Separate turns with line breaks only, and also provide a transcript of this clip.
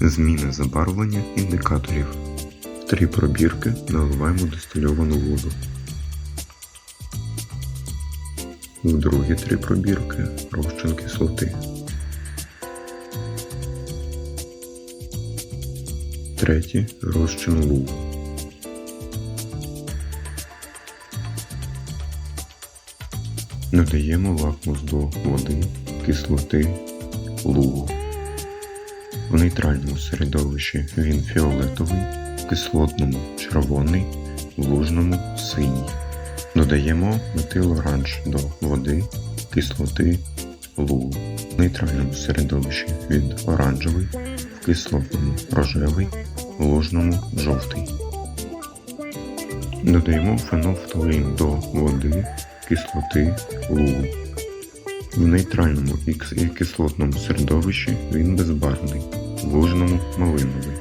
Зміна забарвлення індикаторів. В три пробірки наливаємо дистильовану воду. В другі три пробірки розчин кислоти. Третє розчин лугу. Додаємо лакмус до води, кислоти, лугу. В нейтральному середовищі він фіолетовий, в кислотному червоний, в лужному синій. Додаємо метил-оранж до води, кислоти, лугу. В нейтральному середовищі він оранжевий, в кислотному рожевий, в лужному жовтий. Додаємо фенофталин до води, кислоти, лугу. В нейтральному і кислотному середовищі він безбарвний, в лужному малиновий.